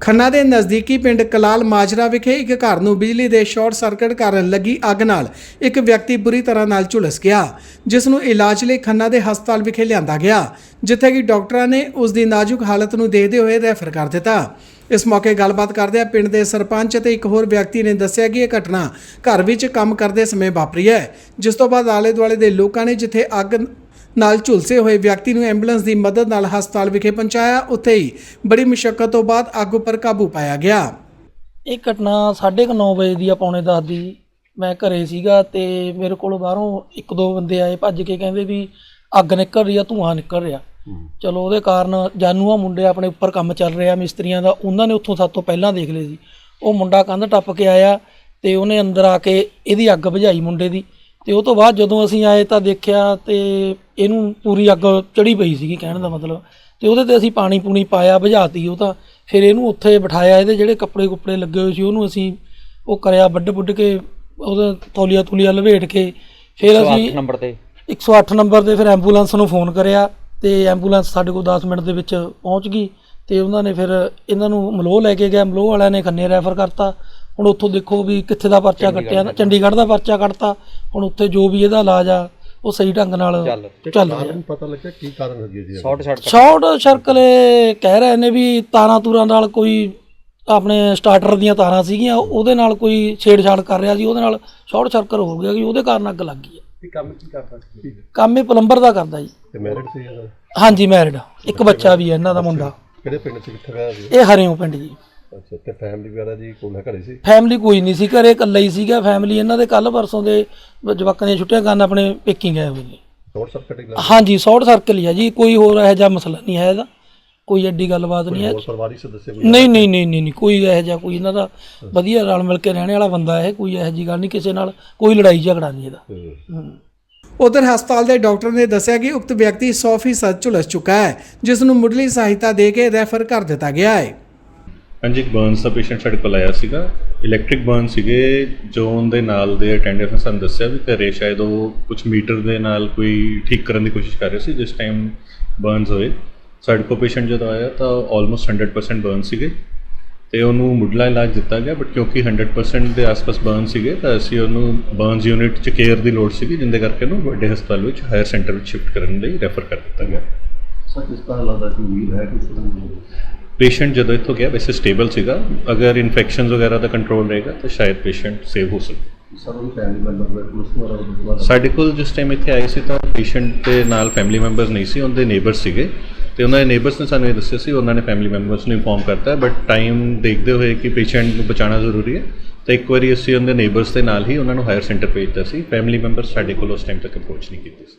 ਖੰਨਾ ਦੇ ਨਜ਼ਦੀਕੀ ਪਿੰਡ ਕਲਾਲ ਮਾਜਰਾ ਵਿਖੇ ਇੱਕ ਘਰ ਨੂੰ ਬਿਜਲੀ ਦੇ ਸ਼ਾਰਟ ਸਰਕਟ ਕਾਰਨ ਲੱਗੀ ਅੱਗ ਨਾਲ ਇੱਕ ਵਿਅਕਤੀ ਬੁਰੀ ਤਰ੍ਹਾਂ ਨਾਲ ਝੁਲਸ ਗਿਆ, ਜਿਸ ਨੂੰ ਇਲਾਜ ਲਈ ਖੰਨਾ ਦੇ ਹਸਪਤਾਲ ਵਿਖੇ ਲਿਆਂਦਾ ਗਿਆ, ਜਿੱਥੇ ਕਿ ਡਾਕਟਰਾਂ ਨੇ ਉਸ ਦੀ ਨਾਜ਼ੁਕ ਹਾਲਤ ਨੂੰ ਦੇਖਦੇ ਹੋਏ ਰੈਫਰ ਕਰ ਦਿੱਤਾ। ਇਸ ਮੌਕੇ ਗੱਲਬਾਤ ਕਰਦਿਆਂ ਪਿੰਡ ਦੇ ਸਰਪੰਚ ਅਤੇ ਇੱਕ ਹੋਰ ਵਿਅਕਤੀ ਨੇ ਦੱਸਿਆ ਕਿ ਇਹ ਘਟਨਾ ਘਰ ਵਿੱਚ ਕੰਮ ਕਰਦੇ ਸਮੇਂ ਵਾਪਰੀ ਹੈ, ਜਿਸ ਤੋਂ ਬਾਅਦ ਆਲੇ ਦੁਆਲੇ ਦੇ ਲੋਕਾਂ ਨੇ ਜਿੱਥੇ ਅੱਗ ਨਾਲ ਝੁਲਸੇ ਹੋਏ ਵਿਅਕਤੀ ਨੂੰ ਐਂਬੂਲੈਂਸ ਦੀ ਮਦਦ ਨਾਲ ਹਸਪਤਾਲ ਵਿਖੇ ਪਹੁੰਚਾਇਆ। ਉੱਥੇ ਹੀ ਬੜੀ ਮੁਸ਼ਕਲ ਤੋਂ ਬਾਅਦ ਅੱਗ ਉੱਪਰ ਕਾਬੂ ਪਾਇਆ ਗਿਆ। ਇਹ ਘਟਨਾ 9:30 ਵਜੇ ਦੀ ਆ ਪੌਣੇ 10 ਦੀ। ਮੈਂ ਘਰੇ ਸੀਗਾ ਤੇ ਮੇਰੇ ਕੋਲ ਬਾਹਰੋਂ ਇੱਕ ਦੋ ਬੰਦੇ ਆਏ ਭੱਜ ਕੇ ਕਹਿੰਦੇ ਵੀ ਅੱਗ ਨਿਕਲ ਰਹੀ ਆ ਧੂਆਂ ਨਿਕਲ ਰਿਹਾ। ਚਲੋ ਉਹਦੇ ਕਾਰਨ ਜਾਨੂਆ ਮੁੰਡੇ ਆਪਣੇ ਉੱਪਰ ਕੰਮ ਚੱਲ ਰਿਹਾ ਮਿਸਤਰੀਆਂ ਦਾ। ਉਹਨਾਂ ਨੇ ਉੱਥੋਂ ਸਾਤੋਂ ਪਹਿਲਾਂ ਦੇਖ ਲਏ ਸੀ ਉਹ ਮੁੰਡਾ ਕੰਧ ਟੱਪ ਕੇ ਆਇਆ ਤੇ ਉਹਨੇ ਅੰਦਰ ਆ ਕੇ ਇਹਦੀ ਅੱਗ ਬੁਝਾਈ ਮੁੰਡੇ ਦੀ। ਤੇ ਉਹ ਤੋਂ ਬਾਅਦ ਜਦੋਂ ਅਸੀਂ ਆਏ ਤਾਂ ਦੇਖਿਆ ਤੇ ਇਹਨੂੰ ਪੂਰੀ ਅੱਗ ਚੜੀ ਪਈ ਸੀਗੀ ਕਹਿਣ ਦਾ ਮਤਲਬ। ਤੇ ਉਹਦੇ ਤੇ ਅਸੀਂ ਪਾਣੀ ਪੂਣੀ ਪਾਇਆ ਬੁਝਾਤੀ ਉਹ ਤਾਂ। ਫਿਰ ਇਹਨੂੰ ਉੱਥੇ ਬਿਠਾਇਆ ਇਹਦੇ ਜਿਹੜੇ ਕੱਪੜੇ ਕੁੱਪੜੇ ਲੱਗੇ ਹੋਏ ਸੀ ਉਹਨੂੰ ਅਸੀਂ ਉਹ ਕਰਿਆ ਵੱਡ ਵੁੱਡ ਕੇ ਉਹਦਾ ਤੌਲੀਆ ਤੁਲੀਆ ਲਵੇਟ ਕੇ। ਫਿਰ ਅਸੀਂ ਨੰਬਰ ਤੇ। 108 ਨੰਬਰ ਤੇ ਫਿਰ ਐਂਬੂਲੈਂਸ ਨੂੰ ਫੋਨ ਕਰਿਆ ਤੇ ਐਂਬੂਲੈਂਸ ਸਾਡੇ ਕੋਲ 10 ਮਿੰਟ ਦੇ ਵਿੱਚ ਪਹੁੰਚ ਗਈ ਤੇ ਉਹਨਾਂ ਨੇ ਫਿਰ ਇਹਨਾਂ ਨੂੰ ਮਲੋਹ ਲੈ ਕੇ ਗਿਆ। ਮਲੋਹ ਵਾਲਿਆਂ ਨੇ ਖੰਨੇ ਰੈਫਰ ਕਰਤਾ। ਹੁਣ ਉੱਥੋਂ ਦੇਖੋ ਵੀ ਕਿੱਥੇ ਦਾ ਪਰਚਾ ਕੱਟਿਆ ਚੰਡੀਗੜ੍ਹ ਦਾ ਪਰਚਾ ਕੱਟਤਾ। ਹੁਣ ਉੱਥੇ ਜੋ ਵੀ ਇਹਦਾ ਇਲਾਜ ਆ ਉਹ ਸਹੀ ਢੰਗ ਨਾਲ ਚੱਲ। ਰਿਹਾ। ਪਤਾ ਲੱਗਿਆ ਕੀ ਕਾਰਨ ਹੈਗੀ ਜੀ ਸ਼ਾਰਟ ਸ਼ਾਰਟ। ਸ਼ਾਰਟ ਸਰਕਲੇ ਕਹਿ ਰਹੇ ਨੇ ਵੀ ਤਾਰਾਂ ਤੂਰਾਂ ਨਾਲ ਕੋਈ ਆਪਣੇ ਸਟਾਰਟਰ ਦੀਆਂ ਤਾਰਾਂ ਸੀਗੀਆਂ ਉਹਦੇ ਨਾਲ ਕੋਈ ਛੇੜਛਾੜ ਕਰ ਰਿਹਾ ਸੀ ਉਹਦੇ ਨਾਲ ਸ਼ਾਰਟ ਸਰਕਲ ਹੋ ਗਿਆ ਕਿ ਉਹਦੇ ਕਾਰਨ ਅੱਗ ਲੱਗ ਗਈ ਹੈ ਕੀ ਕੰਮ ਕੀ ਕਰਦਾ ਸੀ? ਕੰਮ ਇਹ ਪਲੰਬਰ ਦਾ ਕਰਦਾ ਜੀ। ਤੇ ਮੈਰਿਡ ਸੀ ਇਹਦਾ? ਹਾਂਜੀ ਮੈਰਿਡ ਇੱਕ ਬੱਚਾ ਵੀ ਹੈ ਇਹਨਾਂ ਦਾ ਮੁੰਡਾ। ਕਿਹੜੇ ਪਿੰਡ ਚ ਕਿੱਥੇ ਗਿਆ ਸੀ? ਇਹ ਹਰਿਓਂ ਪਿੰਡ ਜੀ। ਅੱਛਾ ਤੇ ਫੈਮਿਲੀ ਵਗੈਰਾ ਜੀ ਕੋਲ ਹੈ ਘਰੇ ਸੀ? ਫੈਮਿਲੀ ਕੋਈ ਨਹੀਂ ਸੀ ਘਰੇ ਇਕੱਲਾ ਹੀ ਸੀਗਾ। ਫੈਮਿਲੀ ਇਹਨਾਂ ਦੇ ਕੱਲ ਪਰਸੋਂ ਦੇ ਜਵਾਕਾਂ ਦੀਆਂ ਛੁੱਟੀਆਂ ਕਰਨ ਆਪਣੇ ਪੇਕੀ ਗਏ ਹੋਏ ਨੇ ਸ਼ਾਰਟ ਸਰਕਟ ਹੀ ਹਾਂਜੀ ਸ਼ਾਰਟ ਸਰਕਲ ਹੀ ਆ ਜੀ। ਕੋਈ ਹੋਰ ਇਹੋ ਜਿਹਾ ਮਸਲਾ ਨਹੀਂ ਹੈ ਇਹਦਾ। ਕੋਈ ਐਡੀ ਗੱਲਬਾਤ ਨਹੀਂ ਹੈ। ਹੋਰ ਪਰਿਵਾਰੀ ਸਦੱਸਿਆ ਕੋਈ ਨਹੀਂ ਨਹੀਂ ਨਹੀਂ ਨਹੀਂ ਨਹੀਂ, ਕੋਈ ਇਹੋ ਜਿਹਾ ਕੋਈ ਇਹਨਾਂ ਦਾ ਵਧੀਆ ਰਲ ਮਿਲ ਕੇ ਰਹਿਣ ਵਾਲਾ ਬੰਦਾ ਹੈ ਕੋਈ ਇਹੋ ਜਿਹੀ ਗੱਲ ਨਹੀਂ। ਕਿਸੇ ਨਾਲ ਕੋਈ ਲੜਾਈ ਝਗੜਾ ਨਹੀਂ ਇਹਦਾ। ਹੂੰ। ਉਧਰ ਹਸਪਤਾਲ ਦੇ ਡਾਕਟਰ ਨੇ ਦੱਸਿਆ ਕਿ ਉਕਤ ਵਿਅਕਤੀ 100% ਝੁਲਸ ਚੁੱਕਾ ਹੈ ਜਿਸ ਨੂੰ ਮੁੱਢਲੀ ਸਹਾਇਤਾ ਦੇ ਕੇ ਰੈਫਰ ਕਰ ਦਿੱਤਾ ਗਿਆ ਹੈ। ਹਾਂਜੀ, ਇੱਕ ਬਰਨਸ ਦਾ ਪੇਸ਼ੈਂਟ ਸਾਡੇ ਕੋਲ ਆਇਆ ਸੀਗਾ। ਇਲੈਕਟ੍ਰਿਕ ਬਰਨ ਸੀਗੇ, ਜੋ ਉਹਦੇ ਨਾਲ ਦੇ ਅਟੈਂਡੈਂਟ ਨੇ ਸਾਨੂੰ ਦੱਸਿਆ ਵੀ ਘਰੇ ਸ਼ਾਇਦ ਉਹ ਕੁਝ ਮੀਟਰ ਦੇ ਨਾਲ ਕੋਈ ਠੀਕ ਕਰਨ ਦੀ ਕੋਸ਼ਿਸ਼ ਕਰ ਰਹੇ ਸੀ, ਜਿਸ ਟਾਈਮ ਬਰਨਸ ਹੋਏ। ਸਾਡੇ ਕੋਲ ਪੇਸ਼ੈਂਟ ਜਦੋਂ ਆਇਆ ਤਾਂ ਆਲਮੋਸਟ 100% ਬਰਨ ਸੀਗੇ। ਤੇ ਉਹਨੂੰ ਮੁੱਢਲਾ ਇਲਾਜ ਦਿੱਤਾ ਗਿਆ ਬਟ ਕਿਉਂਕਿ 100% ਦੇ ਆਸ-ਪਾਸ ਬਰਨ ਸੀਗੇ, ਤਾਂ ਅਸੀਂ ਉਹਨੂੰ ਬਰਨਸ ਯੂਨਿਟ 'ਚ ਕੇਅਰ ਦੀ ਲੋੜ ਸੀਗੀ, ਜਿੰਦੇ ਕਰਕੇ ਉਹਨੂੰ ਵੱਡੇ ਹਸਪਤਾਲ ਵਿੱਚ ਹਾਇਰ ਸੈਂਟਰ ਵਿੱਚ ਸ਼ਿਫਟ ਕਰਨ ਲਈ ਰੈਫਰ ਕਰ ਦਿੱਤਾ ਗਿਆ। ਸਰ ਕਿਸ ਤਰ੍ਹਾਂ ਲੱਗਦਾ ਕਿ ਉਮੀਦ ਹੈ ਕਿ ਪੇਸ਼ੈਂਟ ਜਦੋਂ ਇੱਥੋਂ ਗਿਆ ਵੈਸੇ ਸਟੇਬਲ ਸੀਗਾ। ਅਗਰ ਇਨਫੈਕਸ਼ਨਸ ਵਗੈਰਾ ਦਾ ਕੰਟਰੋਲ ਰਹੇਗਾ ਤਾਂ ਸ਼ਾਇਦ ਪੇਸ਼ੈਂਟ ਸੇਵ ਹੋ ਸਕੇ ਸਰ ਉਹ ਫੈਮਿਲੀ ਮੈਂਬਰ ਦਾ ਪੁਲਿਸ ਦੁਆਰਾ ਉਹਦੇ ਦੁਆਰਾ ਸਾਡੇ ਕੋਲ ਜਿਸ ਟਾਈਮ ਇੱਥੇ ਆਏ ਸੀ ਤਾਂ ਪੇਸ਼ੈਂਟ ਦੇ ਨਾਲ ਫੈਮਿਲੀ ਮੈਂਬਰਸ ਨਹੀਂ ਸੀ ਉਹਦੇ ਨੇਬਰਸ ਸੀਗੇ। ਤੇ ਉਹਨਾਂ ਦੇ ਨੇਬਰਸ ਨੇ ਸਾਨੂੰ ਇਹ ਦੱਸਿਆ ਸੀ ਉਹਨਾਂ ਨੇ ਫੈਮਿਲੀ ਮੈਂਬਰਸ ਨੂੰ ਇਨਫੋਰਮ ਕਰਤਾ ਬਟ ਟਾਈਮ ਦੇਖਦੇ ਹੋਏ ਕਿ ਪੇਸ਼ੈਂਟ ਨੂੰ ਬਚਾਉਣਾ ਜ਼ਰੂਰੀ ਹੈ। ਤਾਂ ਇੱਕ ਵਾਰੀ ਅਸੀਂ ਉਹਦੇ ਨੇਬਰਸ ਦੇ ਨਾਲ ਹੀ ਉਹਨਾਂ ਨੂੰ ਹਾਇਰ ਸੈਂਟਰ ਭੇਜਤਾ ਸੀ। ਫੈਮਿਲੀ ਮੈਂਬਰਸ ਸਾਡੇ ਕੋਲ ਉਸ ਟਾਈਮ ਤੱਕ ਅਪਰੋਚ ਨਹੀਂ ਕੀਤੀ ਸੀ।